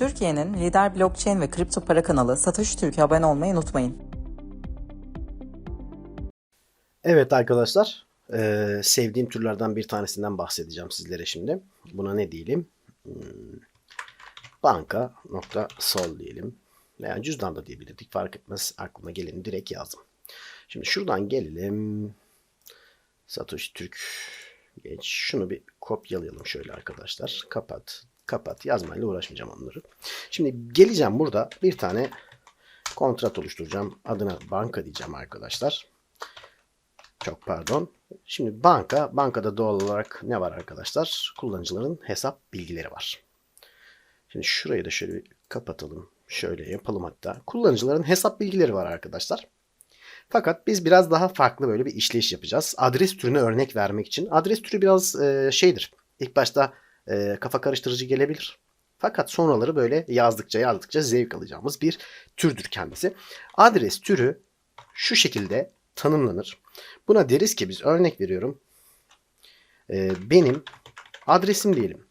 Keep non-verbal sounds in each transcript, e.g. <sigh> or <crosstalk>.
Türkiye'nin lider blockchain ve kripto para kanalı Satoshi Türk'e abone olmayı unutmayın. Evet arkadaşlar, eee, sevdiğim türlerden bir tanesinden bahsedeceğim sizlere şimdi. Buna ne diyelim? Hmm, Banka.sol diyelim. Veya cüzdan da diyebilirdik. Fark etmez. Aklıma geleni direkt yazdım. Şimdi şuradan gelelim. Satoshi Türk. Geç. Şunu bir kopyalayalım şöyle arkadaşlar. Kapat. Kapat. Yazmayla uğraşmayacağım onları. Şimdi geleceğim burada bir tane kontrat oluşturacağım. Adına banka diyeceğim arkadaşlar. Çok pardon. Şimdi banka, bankada doğal olarak ne var arkadaşlar? Kullanıcıların hesap bilgileri var. Şimdi şurayı da şöyle kapatalım. Şöyle yapalım hatta. Kullanıcıların hesap bilgileri var arkadaşlar. Fakat biz biraz daha farklı böyle bir işleyiş yapacağız. Adres türüne örnek vermek için. Adres türü biraz e, şeydir. İlk başta e, kafa karıştırıcı gelebilir. Fakat sonraları böyle yazdıkça yazdıkça zevk alacağımız bir türdür kendisi. Adres türü şu şekilde tanımlanır. Buna deriz ki biz örnek veriyorum. Ee, benim adresim diyelim.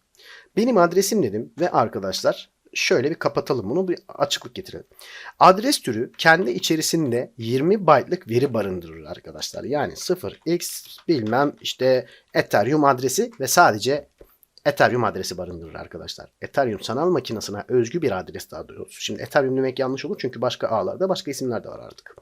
Benim adresim dedim ve arkadaşlar şöyle bir kapatalım bunu bir açıklık getirelim. Adres türü kendi içerisinde 20 byte'lık veri barındırır arkadaşlar. Yani 0x bilmem işte Ethereum adresi ve sadece Ethereum adresi barındırır arkadaşlar. Ethereum sanal makinesine özgü bir adres daha doğrusu. Şimdi Ethereum demek yanlış olur çünkü başka ağlarda başka isimler de var artık.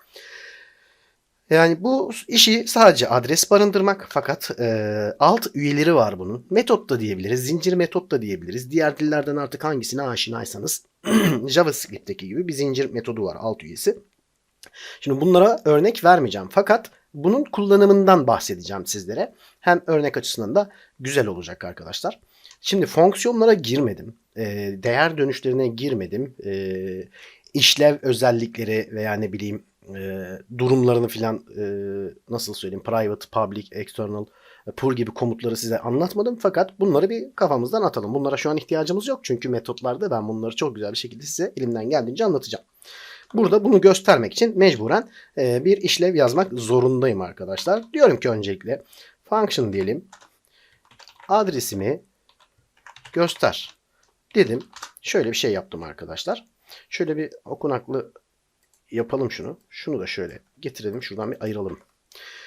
Yani bu işi sadece adres barındırmak fakat e, alt üyeleri var bunun. Metot da diyebiliriz, zincir metot da diyebiliriz. Diğer dillerden artık hangisine aşinaysanız <clears throat> JavaScript'teki gibi bir zincir metodu var alt üyesi. Şimdi bunlara örnek vermeyeceğim fakat bunun kullanımından bahsedeceğim sizlere. Hem örnek açısından da güzel olacak arkadaşlar. Şimdi fonksiyonlara girmedim. E, değer dönüşlerine girmedim. E, işlev özellikleri veya ne bileyim e, durumlarını filan e, nasıl söyleyeyim private, public, external, e, pur gibi komutları size anlatmadım. Fakat bunları bir kafamızdan atalım. Bunlara şu an ihtiyacımız yok. Çünkü metotlarda ben bunları çok güzel bir şekilde size elimden geldiğince anlatacağım. Burada bunu göstermek için mecburen e, bir işlev yazmak zorundayım arkadaşlar. Diyorum ki öncelikle function diyelim. Adresimi göster dedim. Şöyle bir şey yaptım arkadaşlar. Şöyle bir okunaklı yapalım şunu. Şunu da şöyle getirelim. Şuradan bir ayıralım.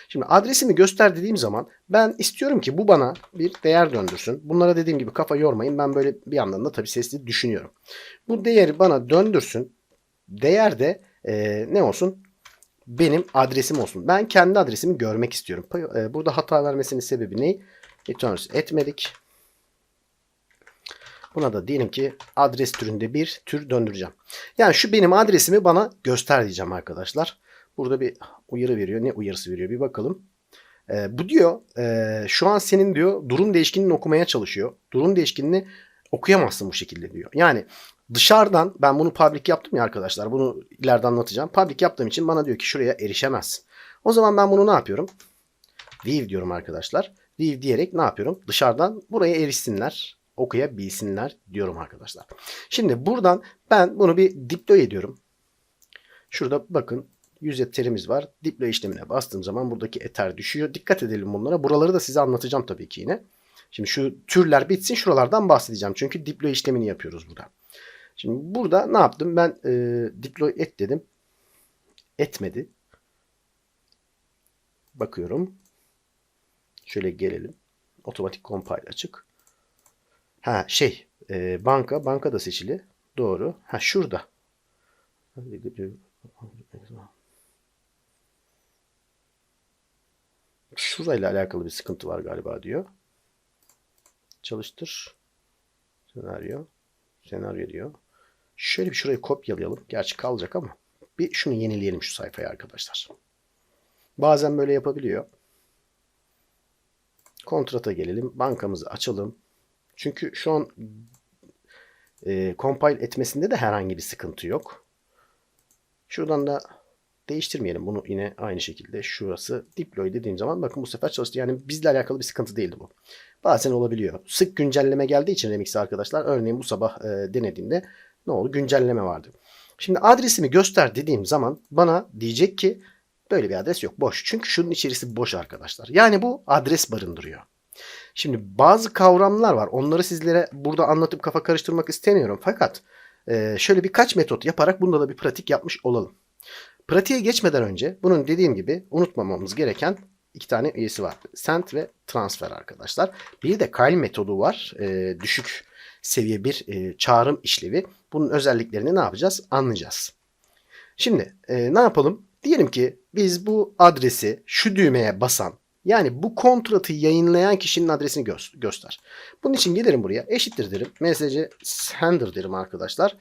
Şimdi adresimi göster dediğim zaman ben istiyorum ki bu bana bir değer döndürsün. Bunlara dediğim gibi kafa yormayın. Ben böyle bir yandan da tabii sesli düşünüyorum. Bu değeri bana döndürsün. Değer de e, ne olsun? Benim adresim olsun. Ben kendi adresimi görmek istiyorum. E, burada hata vermesinin sebebi ne? Returns etmedik. Buna da diyelim ki adres türünde bir tür döndüreceğim. Yani şu benim adresimi bana göster diyeceğim arkadaşlar. Burada bir uyarı veriyor. Ne uyarısı veriyor bir bakalım. Ee, bu diyor e, şu an senin diyor durum değişkenini okumaya çalışıyor. Durum değişkenini okuyamazsın bu şekilde diyor. Yani dışarıdan ben bunu public yaptım ya arkadaşlar. Bunu ileride anlatacağım. Public yaptığım için bana diyor ki şuraya erişemezsin. O zaman ben bunu ne yapıyorum? View diyorum arkadaşlar. View diyerek ne yapıyorum? Dışarıdan buraya erişsinler okuyabilsinler diyorum arkadaşlar. Şimdi buradan ben bunu bir deploy ediyorum. Şurada bakın yüz etherimiz var. Deploy işlemine bastığım zaman buradaki ether düşüyor. Dikkat edelim bunlara. Buraları da size anlatacağım tabii ki yine. Şimdi şu türler bitsin şuralardan bahsedeceğim. Çünkü deploy işlemini yapıyoruz burada. Şimdi burada ne yaptım? Ben e, deploy et dedim. Etmedi. Bakıyorum. Şöyle gelelim. Otomatik compile açık. Ha şey e, banka banka da seçili. Doğru. Ha şurada. Şurayla alakalı bir sıkıntı var galiba diyor. Çalıştır. Senaryo. Senaryo diyor. Şöyle bir şurayı kopyalayalım. Gerçi kalacak ama. Bir şunu yenileyelim şu sayfayı arkadaşlar. Bazen böyle yapabiliyor. Kontrata gelelim. Bankamızı açalım. Çünkü şu an e, compile etmesinde de herhangi bir sıkıntı yok. Şuradan da değiştirmeyelim bunu yine aynı şekilde. Şurası deploy dediğim zaman bakın bu sefer çalıştı. Yani bizle alakalı bir sıkıntı değildi bu. Bazen olabiliyor. Sık güncelleme geldiği için Remix'e arkadaşlar. Örneğin bu sabah e, denediğimde ne oldu? Güncelleme vardı. Şimdi adresimi göster dediğim zaman bana diyecek ki böyle bir adres yok. Boş. Çünkü şunun içerisi boş arkadaşlar. Yani bu adres barındırıyor. Şimdi bazı kavramlar var. Onları sizlere burada anlatıp kafa karıştırmak istemiyorum. Fakat e, şöyle birkaç metot yaparak bunda da bir pratik yapmış olalım. Pratiğe geçmeden önce bunun dediğim gibi unutmamamız gereken iki tane üyesi var. Send ve transfer arkadaşlar. Bir de Kyle metodu var. E, düşük seviye bir e, çağrım işlevi. Bunun özelliklerini ne yapacağız? Anlayacağız. Şimdi e, ne yapalım? Diyelim ki biz bu adresi şu düğmeye basan yani bu kontratı yayınlayan kişinin adresini gö- göster. Bunun için gelirim buraya eşittir derim. Message sender derim arkadaşlar.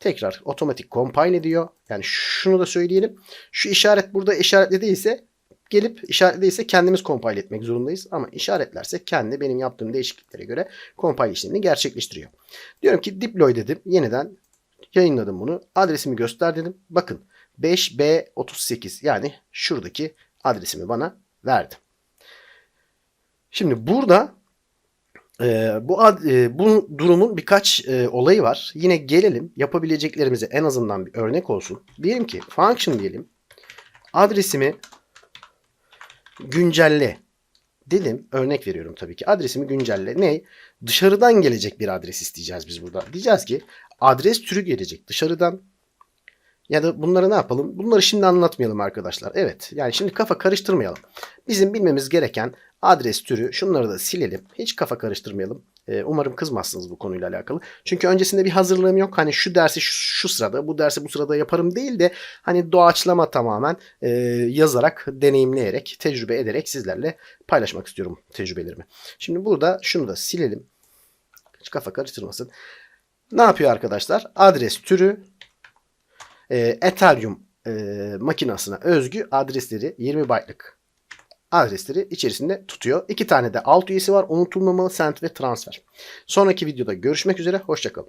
Tekrar otomatik compile ediyor. Yani şunu da söyleyelim. Şu işaret burada işaretli değilse gelip işaretli değilse kendimiz compile etmek zorundayız. Ama işaretlerse kendi benim yaptığım değişikliklere göre compile işlemini gerçekleştiriyor. Diyorum ki deploy dedim. Yeniden yayınladım bunu. Adresimi göster dedim. Bakın 5B38 yani şuradaki adresimi bana verdi. Şimdi burada e, bu ad, e, bu durumun birkaç e, olayı var. Yine gelelim yapabileceklerimize en azından bir örnek olsun. Diyelim ki function diyelim. Adresimi güncelle dedim. Örnek veriyorum tabii ki. Adresimi güncelle. Ne? Dışarıdan gelecek bir adres isteyeceğiz biz burada. Diyeceğiz ki adres türü gelecek dışarıdan. Ya da bunları ne yapalım? Bunları şimdi anlatmayalım arkadaşlar. Evet. Yani şimdi kafa karıştırmayalım. Bizim bilmemiz gereken adres türü şunları da silelim. Hiç kafa karıştırmayalım. Ee, umarım kızmazsınız bu konuyla alakalı. Çünkü öncesinde bir hazırlığım yok. Hani şu dersi şu, şu sırada, bu dersi bu sırada yaparım değil de hani doğaçlama tamamen e, yazarak, deneyimleyerek, tecrübe ederek sizlerle paylaşmak istiyorum tecrübelerimi. Şimdi burada şunu da silelim. Hiç kafa karıştırmasın. Ne yapıyor arkadaşlar? Adres türü e, Ethereum e, makinasına özgü adresleri 20 byte'lık adresleri içerisinde tutuyor. İki tane de alt üyesi var. Unutulmamalı send ve transfer. Sonraki videoda görüşmek üzere. Hoşçakalın.